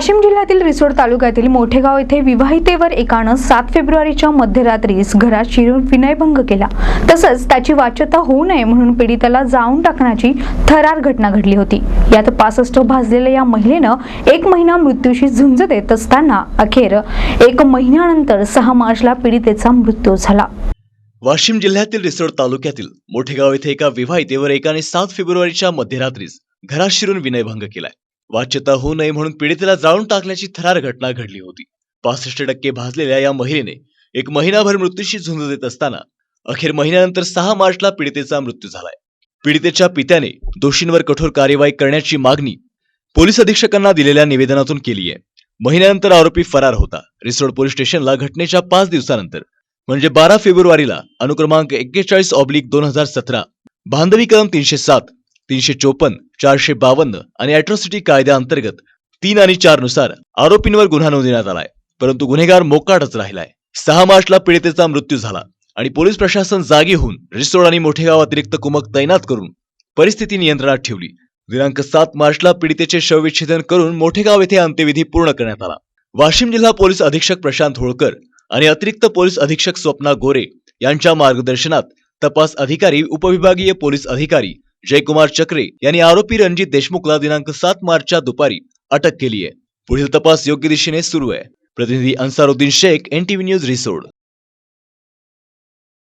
वाशिम जिल्ह्यातील रिसोड तालुक्यातील मोठेगाव येथे विवाहितेवर एकानं सात फेब्रुवारीच्या मध्यरात्रीस घरात शिरून विनयभंग केला. तसंच त्याची वाच्यता होऊ नये म्हणून पीडिताला जाऊन टाकण्याची थरार घटना घडली होती. यात पासष्ट भाजलेल्या या महिलेनं एक महिना मृत्यूशी झुंज देत असताना अखेर एक महिन्यानंतर सहा मार्चला पीडितेचा मृत्यू झाला. वाशिम जिल्ह्यातील रिसोड तालुक्यातील मोठेगाव येथे एका विवाहितेवर एकाने सात फेब्रुवारीच्या मध्यरात्रीस घरात शिरून विनयभंग केलाय. वाच्यता होऊ नये म्हणून पीडितेला जाळून टाकल्याची थरार घटना घडली होती. पासष्ट टक्के भाजलेल्या या महिलेने एक महिनाभर मृत्यूशी झुंज देत असताना अखेर महिन्यानंतर सहा मार्चला पीडितेचा मृत्यू झालाय. पीडितेच्या पित्याने दोषींवर कठोर कार्यवाही करण्याची मागणी पोलीस अधीक्षकांना दिलेल्या निवेदनातून केली आहे. महिन्यानंतर आरोपी फरार होता. रिसोड पोलीस स्टेशनला घटनेच्या पाच दिवसानंतर म्हणजे बारा फेब्रुवारीला अनुक्रमांक एक्केचाळीस ऑब्लिक दोन हजार सतरा बांधवी कलम तीनशे सात तीनशे चोपन्न चारशे बावन्न आणि अॅट्रॉसिटी कायद्याअंतर्गत तीन आणि चारनुसार आरोपींवर गुन्हा नोंदवण्यात आलाय. परंतु गुन्हेगार मोकाटच राहिलाय. सहा मार्चला पीडितेचा मृत्यू झाला आणि पोलीस प्रशासन जागी होऊन रिसोड आणि मोठेगाव अतिरिक्त कुमक तैनात करून परिस्थिती नियंत्रणात ठेवली. दिनांक सात मार्चला पीडितेचे शवविच्छेदन करून मोठेगाव येथे अंत्यविधी पूर्ण करण्यात आला. वाशिम जिल्हा पोलीस अधीक्षक प्रशांत होळकर आणि अतिरिक्त पोलीस अधीक्षक स्वप्ना गोरे यांच्या मार्गदर्शनात तपास अधिकारी उपविभागीय पोलीस अधिकारी जयकुमार चक्रे यांनी आरोपी रणजित देशमुखला दिनांक सात मार्चच्या दुपारी अटक केली आहे पुढील तपास योग्य दिशेने सुरू आहे. प्रतिनिधी अन्सारुद्दीन शेख एनटीव्ही न्यूज रिसोड.